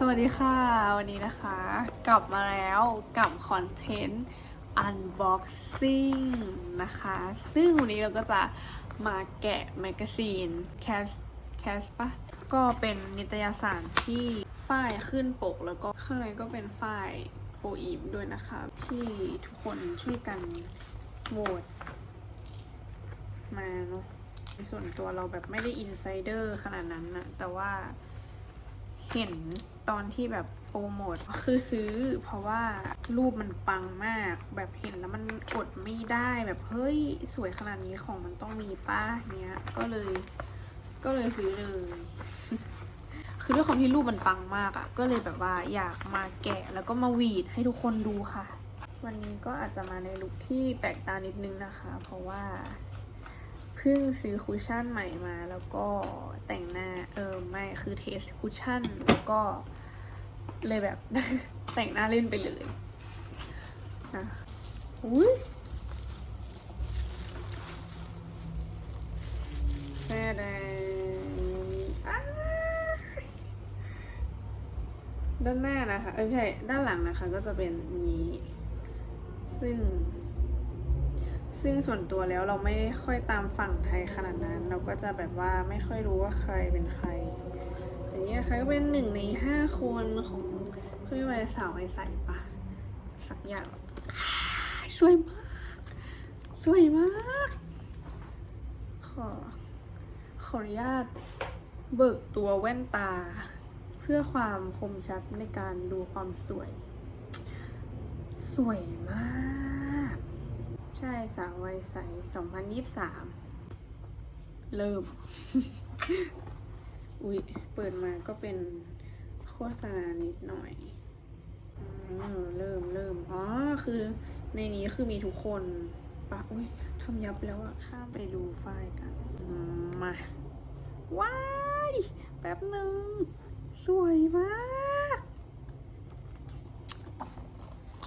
สวัสดีค่ะ วันนี้นะคะ กลับมาแล้วกับคอนเทนต์ unboxing นะคะ ซึ่งวันนี้เราก็จะมาแกะแมกกาซีน Cas Cas ปะก็เป็นนิตยสารที่ฝ้ายขึ้นปกแล้วก็ข้างในก็เป็นฝ้ายโฟอีฟด้วยนะคะ ที่ทุกคนช่วยกันโหวตมาเนาะในส่วนตัวเราแบบไม่ได้อินไซเดอร์ขนาดนั้นนะแต่ว่า เห็นตอนที่แบบโปรโมทคือซื้อ เพราะว่ารูปมันปังมาก แบบเห็นแล้วมันอดไม่ได้แบบเฮ้ยสวยขนาดนี้ของมันต้องมีป้าเนี้ยก็เลย ก็เลยซื้อเลย คือด้วยความที่รูปมันปังมากอะ่ะ ก็เลยแบบว่าอยากมาแกะแล้วก็มาหวีดให้ทุกคนดูค่ะ วันนี้ก็อาจจะมาในลุคที่แปลกตานิดนึงนะคะ เพราะว่า พิ่งซื้อคุชชั่นใหม่มาแล้วก็แต่งหน้าเออไม่คือเทสคุชชั่นแล้วก็เลยแบบ แต่งหน้าเล่นไปเลยนะอุ้ยแซ่แดงอ้ด้านหน้านะคะ เอ้ยไม่ใช่ ด้านหลังนะคะ ก็จะเป็นนี้ ซึ่ง ซึ่งส่วนตัวแล้วเราไม่ค่อยตามฝั่งไทยขนาดนั้น เราก็จะแบบว่าไม่ค่อยรู้ว่าใครเป็นใครแต่นี่นะคะก็เป็นหนึ่งในห้าคนของเขาเรียกว่าอะไรสาวไอใส่ปะสักอย่างสวยมาก สวยมาก ขอ ขออนุญาตเบิกตัวแว่นตา เพื่อความคมชัดในการดูความสวย สวยมาก ช่สาววัยใส 2023 เริ่ม อุ๊ย เปิดมาก็เป็นโฆษณานิดหน่อยอเริ่มเริ่มอ๋อ คือในนี้คือมีทุกคนปะอุ้ยทำยับแล้วอะข้ามไปดูไฟล์กัน มา ว้าย แป๊บหนึ่ง สวยมาก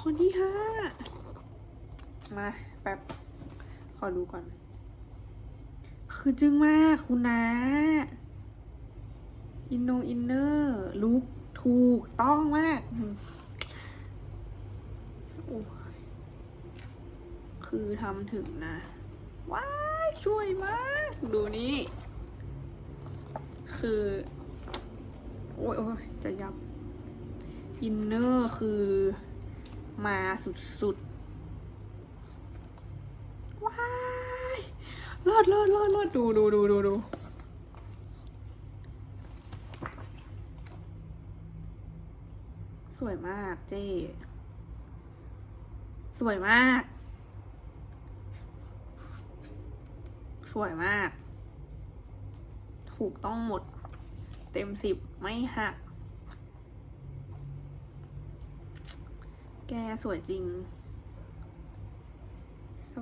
คนที่ห้ามา ป๊บ ขอดูก่อน คือจึงมากคุณนะ อินโนอินเนอร์ลุกถูกต้องมาก คือทำถึงนะ ว้ายสวยมาก ดูนี่ คือ โอ้ยโอ้ยจะยับ อินเนอร์คือมาสุดๆ ว้ายเลิศเลิศเลิศเลิศดูดูดูดูดูสวยมากเจ้สวยมาก สวยมาก ถูกต้องหมด เต็มสิบไม่หัก แกสวยจริง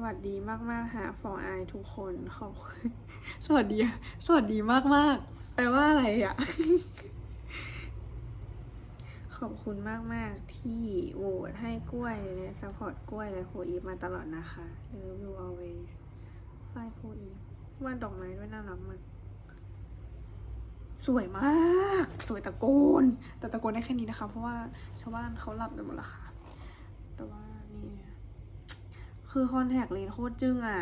วัสดีมากๆค่ะฟอร์ไอทุกคนขอบคุณสวัสดี สวัสดีมากๆแปลว่าอะไรอะ ขอบคุณมากๆที่โหวตให้กล้วยและซัพพอร์ตกล้วยและโฟอีมาตลอดนะคะ Love you always ฝ้ายโฟอีฟวาดดอกไม้ด้วยน่ารักมากสวยมาก สวยตะโกน แต่ตะโกนได้แค่นี้นะคะ เพราะว่าชาวบ้านเขาหลับกันหมดและค่ะ แต่ว่านี่ คือคอนแทคเลนส์โคตรจึ้งอะ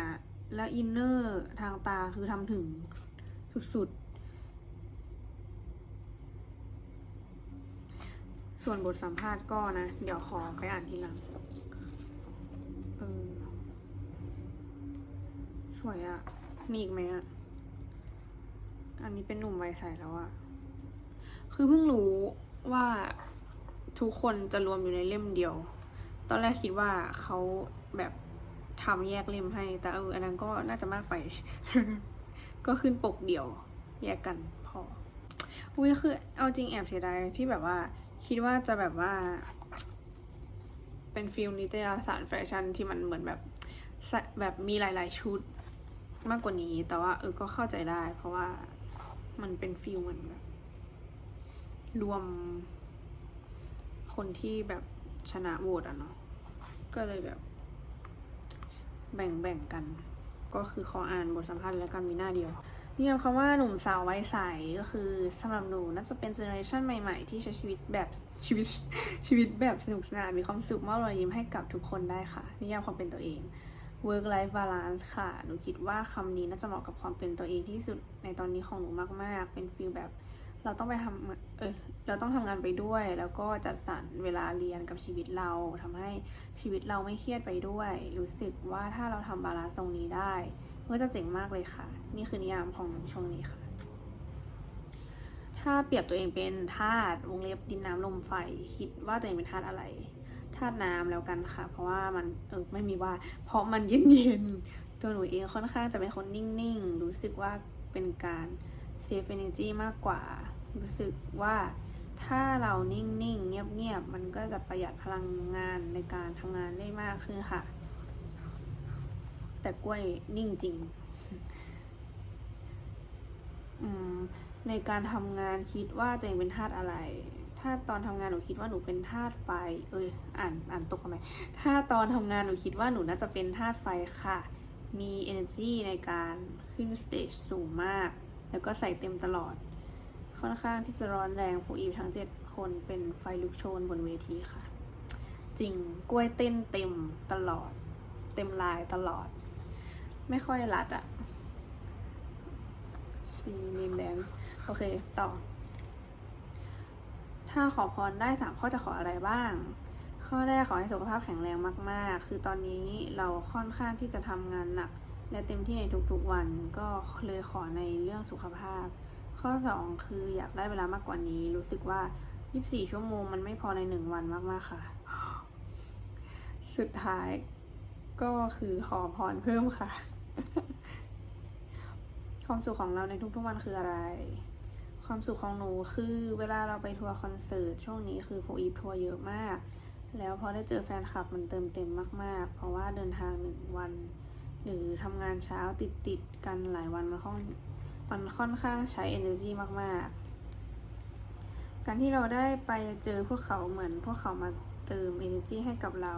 แล้วอินเนอร์ทางตาคือทำถึงสุดๆ ส่วนบทสัมภาษณ์ก็นะ เดี๋ยวขอไปอ่านทีหลังเออสวยอะ มีอีกไหมอะ อันนี้เป็นหนุ่มวัยใสแล้วอะ คือเพิ่งรู้ว่าทุกคนจะรวมอยู่ในเล่มเดียว ตอนแรกคิดว่าเขาแบบ ทำแยกเล่มให้ แต่เอออันนั้นก็น่าจะมากไป ก็ขึ้นปกเดี่ยว แยกกันพออุ้ยคือ เอาจริงแอบเสียดายที่แบบว่า คิดว่าจะแบบว่า เป็นฟิลนิตยสารแฟชั่นที่มันเหมือนแบบแบบมีหลาย ๆ ชุดมากกว่านี้ แต่ว่าเออก็เข้าใจได้ เพราะว่ามันเป็นฟิลเหมือนแบบรวมคนที่แบบชนะโหวตอะเนาะก็เลยแบบ แบ่งแบ่งกัน ก็คือขออ่านบทสัมภาษณ์แล้วกันมีหน้าเดียวนิยามคำว่าหนุ่มสาวไวัยใสก็คือสำหรับหนูน่าจะเป็นเจเนอเรชันใหม่ๆ ที่ใช้ชีวิตแบบชีวิตชีวิตแบบสนุกสนานมีความสุขมอบรอยยิ้มให้กับทุกคนได้ค่ะ นิยามความเป็นตัวเอง work life balance ค่ะ หนูคิดว่าคำนี้น่าจะเหมาะกับความเป็นตัวเองที่สุดในตอนนี้ของหนูมากๆ เป็นฟีลแบบ เราต้องไปทำเออเราต้องทำงานไปด้วย แล้วก็จัดสรรเวลาเรียนกับชีวิตเราทำให้ชีวิตเราไม่เครียดไปด้วย รู้สึกว่าถ้าเราทำบาลานซ์ตรงนี้ได้มันก็จะเจ๋งมากเลยค่ะ นี่คือนิยามของช่วงนี้ค่ะ ถ้าเปรียบตัวเองเป็นธาตุวงเล็บดินน้ำลมไฟ คิดว่าตัวเองเป็นธาตุอะไรธาตุน้ำแล้วกันค่ะ เพราะว่ามันเออไม่มีว่า เพราะมันเย็นๆตัวหนูเองค่อนข้างจะเป็นคนนิ่งๆ รู้สึกว่าเป็นการ เซฟ energy มากกว่า รู้สึกว่าถ้าเรานิ่งๆ เงียบๆ มันก็จะประหยัดพลังงานในการทำงานได้มากขึ้นค่ะ แต่กล้วยนิ่งจริงในการทำงานคิดว่าตัวเองเป็นธาตุอะไร ถ้าตอนทำงานหนูคิดว่าหนูเป็นธาตุไฟ เอ้ย อ่านอ่านตกทำไมถ้าตอนทำงานหนูคิดว่าหนูน่าจะเป็นธาตุไฟค่ะ มี energy ในการขึ้นสเตจสูงมาก แล้วก็ใส่เต็มตลอด ค่อนข้างที่จะร้อนแรงฟูอีฟทั้งเจ็ดคนเป็นไฟลุกโชนบนเวทีค่ะ จริงกล้วยเต้นเต็มตลอด เต็มลายตลอด ไม่ค่อยรัดอะชีนินแดนโอเค ต่อ ถ้าขอพรได้สามข้อจะขออะไรบ้าง ข้อแรกขอให้สุขภาพแข็งแรงมาก ๆ คือตอนนี้เราค่อนข้างที่จะทำงานหนัก และเต็มที่ในทุกๆวันก็เลยขอในเรื่องสุขภาพ ข้อสองคืออยากได้เวลามากกว่านี้ รู้สึกว่า 24 ชั่วโมงมันไม่พอในหนึ่งวันมากๆค่ะ สุดท้ายก็คือขอพรเพิ่มค่ะ ความสุขของเราในทุกๆวันคืออะไร ความสุขของหนูคือเวลาเราไปทัวร์คอนเสิร์ตช่วงนี้คือโฟอีฟทัวร์เยอะมาก แล้วพอได้เจอแฟนคลับมันเติมเต็มมาก ๆ เพราะว่าเดินทางหนึ่งวัน หรือทำงานเช้าติดๆกันหลายวันมันค่อนมันค่อนข้างใช้ energy มากๆ การที่เราได้ไปเจอพวกเขาเหมือนพวกเขามาเติม energy ให้กับเรา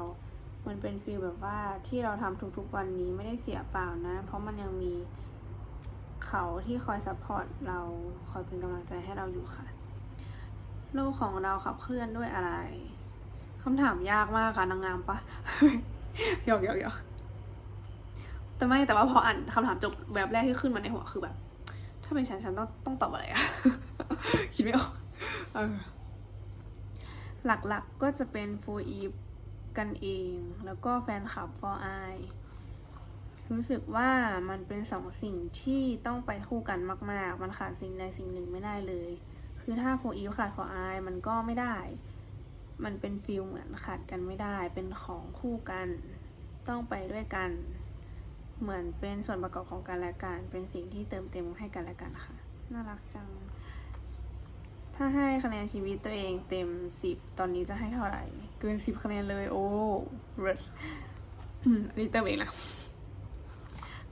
มันเป็นฟีลแบบว่าที่เราทำทุกๆวันนี้ไม่ได้เสียเปล่านะ เพราะมันยังมีเขาที่คอยซัพพอร์ตเราคอยเป็นกำลังใจให้เราอยู่ค่ะ โลกของเราขับเคลื่อนด้วยอะไรคำถามยากมากค่ะนางงามปะหยอกหยอกหยอก แต่ไม่แต่ว่าพออ่านคำถามจบแบบแรกที่ขึ้นมาในหัวคือแบบ ถ้าเป็นฉันฉันต้องต้องตอบอะไรอะ คิดไม่ออกเออหลักๆก็จะเป็นฟูอีฟกันเอง แล้วก็แฟนคลับ for I รู้สึกว่ามันเป็นสองสิ่งที่ต้องไปคู่กันมาก ๆ มันขาดสิ่งใดสิ่งหนึ่งไม่ได้เลย คือถ้า for you ขาด for I มันก็ไม่ได้ มันเป็นฟิลเหมือนขาดกันไม่ได้ เป็นของคู่กัน ต้องไปด้วยกัน เหมือนเป็นส่วนประกอบของกันและกัน เป็นสิ่งที่เติมเต็มให้กันและกันค่ะ น่ารักจัง ถ้าให้คะแนนชีวิตตัวเองเต็มสิบตอนนี้จะให้เท่าไหร่ เกินสิบคะแนนเลย โอ้เรสอันนี้เติมเองนะ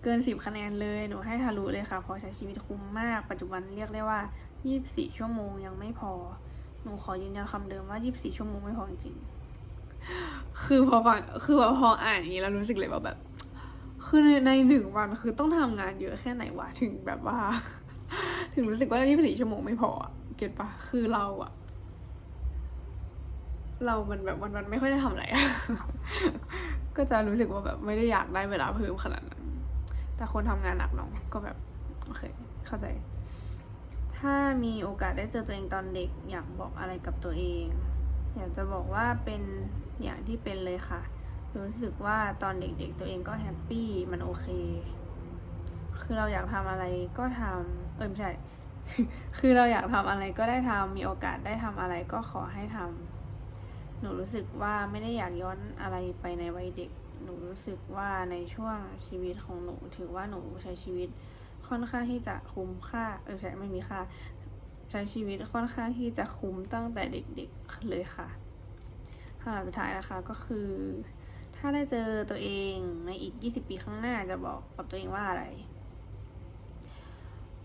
เกินสิบคะแนนเลย หนูให้ทะลุเลยค่ะ เพราะใช้ชีวิตคุ้มมาก ปัจจุบันเรียกได้ว่า24ชั่วโมงยังไม่พอ หนูขอยืนยันคำเดิมว่า24ชั่วโมงไม่พอจริง คือพอฟัง คือพออ่านอย่างนี้แล้วรู้สึกเลยว่าแบบ คือในในหนึ่งวันคือต้องทำงานเยอะแค่ไหนวะถึงแบบว่า ถึงรู้สึกว่า24ชั่วโมงไม่พออะเก็ตปะคือเราอะเรามันแบบวันวันไม่ค่อยได้ทำอะไรก็จะรู้สึกว่าแบบไม่ได้อยากได้เวลาเพิ่มขนาดนั้น แต่คนทำงานหนักเนาะก็แบบโอเค เข้าใจ ถ้ามีโอกาสได้เจอตัวเองตอนเด็ก อยากบอกอะไรกับตัวเอง อยากจะบอกว่าเป็นอย่างที่เป็นเลยค่ะ รู้สึกว่าตอนเด็กๆตัวเองก็แฮปปี้มันโอเค คือเราอยากทำอะไรก็ทำเออไม่ใช่ คือเราอยากทำอะไรก็ได้ทำมีโอกาสได้ทำอะไรก็ขอให้ทำหนูรู้สึกว่าไม่ได้อยากย้อนอะไรไปในวัยเด็ก หนูรู้สึกว่าในช่วงชีวิตของหนู ถือว่าหนูใช้ชีวิตค่อนข้างที่จะคุ้มค่าเออใช่ไม่มีค่าใช้ชีวิตค่อนข้างที่จะคุ้มตั้งแต่เด็กๆเลยค่ะคำถามสุดท้ายนะคะก็คือ เจอตัวเองในอีก 20 ปีข้างหน้าจะบอกกับตัวเองว่าอะไร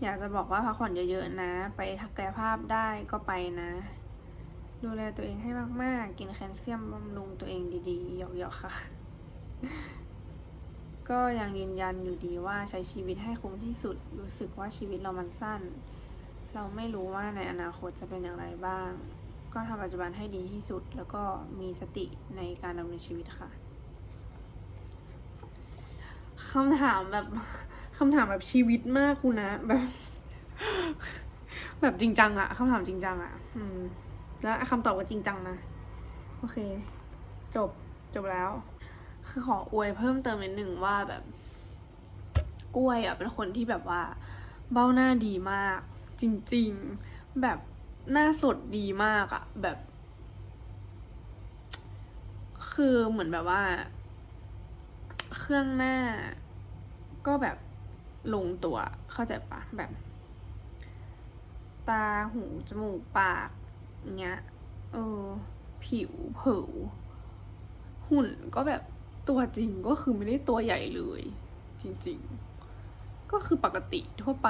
อยากจะบอกว่าพักผ่อนเยอะๆนะ ไปทักกายภาพได้ก็ไปนะ ดูแลตัวเองให้มากๆ กินแคลเซียมบำรุงตัวเองดีๆหยอกๆค่ะกก็ยังยืนยันอยู่ดีว่าใช้ชีวิตให้คุ้มที่สุด รู้สึกว่าชีวิตเรามันสั้น เราไม่รู้ว่าในอนาคตจะเป็นอย่างไรบ้างก็ทำปัจจุบันให้ดีที่สุด แล้วก็มีสติในการดำเนินชีวิตค่ะ คำถามแบบคำถามแบบชีวิตมากคุณนะแบบ แบบจริงจังอะคำถามจริงจังอะอืม แล้วคำตอบก็จริงจังนะ โอเค จบจบแล้ว คือขออวยเพิ่มเติมนิดหนึ่งว่าแบบกล้วยอะเป็นคนที่แบบว่า เบ้าหน้าดีมาก จริง ๆ แบบหน้าสดดีมากอะแบบ คือเหมือนแบบว่า เครื่องหน้าก็แบบลงตัวเข้าใจปะแบบ ตาหูจมูกปากเงี้ยเออ ผิวเผิวหุ่นก็แบบตัวจริงก็คือไม่ได้ตัวใหญ่เลย จริง ๆ ก็คือปกติทั่วไป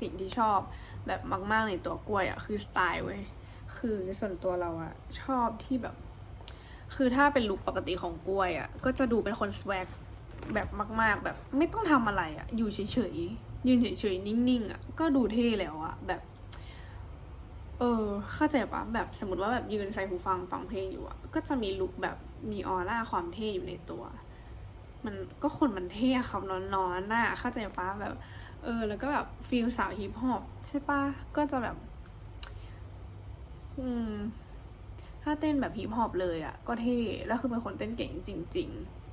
สิ่งที่ชอบแบบมาก ๆ ในตัวกล้วยอะ่ะ คือสไตล์เว้ยคือส่วนตัวเราอะ่ะ ชอบที่แบบ คือถ้าเป็นลุคปกติของกล้วยอะ่ะ ก็จะดูเป็นคนสวก แบบมาก ๆ แบบไม่ต้องทำอะไรอะอยู่เฉยๆยืนเฉยๆนิ่งๆอะก็ดูเท่แล้วอะแบบ เออเข้าใจปะแบบสมมติว่าแบบยืนใส่หูฟังฟังเพลงอยู่อะก็จะมีลุคแบบมีออร่าความเท่อยู่ในตัว มันก็คนมันเท่ครับนอนนอนน่ะเข้าใจปะแบบ เออ แล้วก็แบบฟีลสาวฮิปฮอปใช่ปะก็จะแบบ อืมถ้าเต้นแบบฮิปฮอปเลยอะก็เท่แล้วคือเป็นคนเต้นเก่งจริง ๆ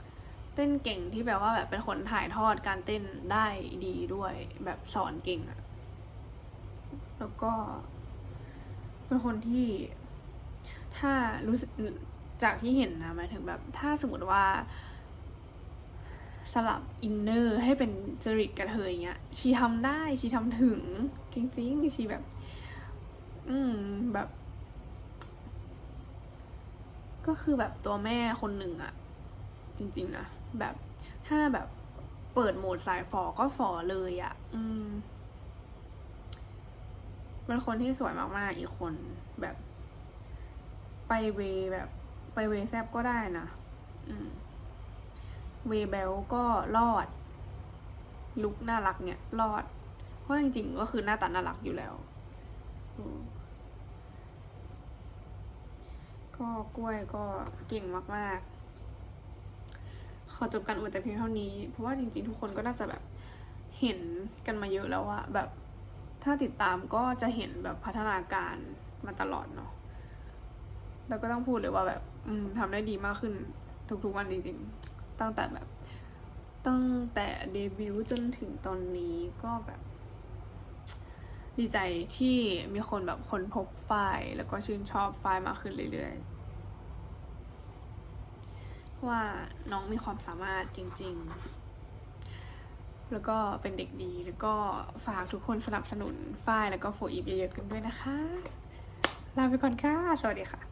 เต้นเก่งที่แบบว่าแบบเป็นคนถ่ายทอดการเต้นได้ดีด้วยแบบสอนเก่งอะแล้วก็ เป็นคนที่ถ้ารู้สึกจากที่เห็นนะหมายถึงแบบ ถ้าสมมติว่าสลับอินเนอร์ให้เป็นจริตกระเทยเงี้ย ชีทำได้ ชีทำถึง จริงๆ ชีแบบ อืม แบบ ก็คือแบบตัวแม่คนหนึ่งอะ จริง ๆนะแบบถ้าแบบเปิดโหมดสายฝอก็ฝอเลยอะอืมเป็นคนที่สวยมากๆอีกคนแบบ ไปเวแบบ ไปเวแซบก็ได้นะอืมเวเบลก็รอด ลุกน่ารักเนี่ย รอด เพราะจริงๆก็คือหน้าตาน่ารักอยู่แล้วก็กล้วยก็เก่งมากๆ อจบการอวยแต่เพียงเท่านี้ เพราะว่าจริงๆ ทุกคนก็น่าจะแบบเห็นกันมาเยอะแล้วอะแบบถ้าติดตามก็จะเห็นแบบพัฒนาการมาตลอดเนาะแล้วก็ต้องพูดเลยว่าแบบอืมทำได้ดีมากขึ้นทุกๆวันจริงๆ ตั้งแต่แบบตั้งแต่เดบิวต์จนถึงตอนนี้ก็แบบ ดีใจที่มีคนแบบคนพบไฟล์ แล้วก็ชื่นชอบไฟล์มากขึ้นเรื่อยๆ ว่าน้องมีความสามารถจริง ๆ แล้วก็เป็นเด็กดี แล้วก็ฝากทุกคนสนับสนุนฝ้ายแล้วก็โฟอีฟเยอะๆกันด้วยนะคะ ลาไปก่อนค่ะ สวัสดีค่ะ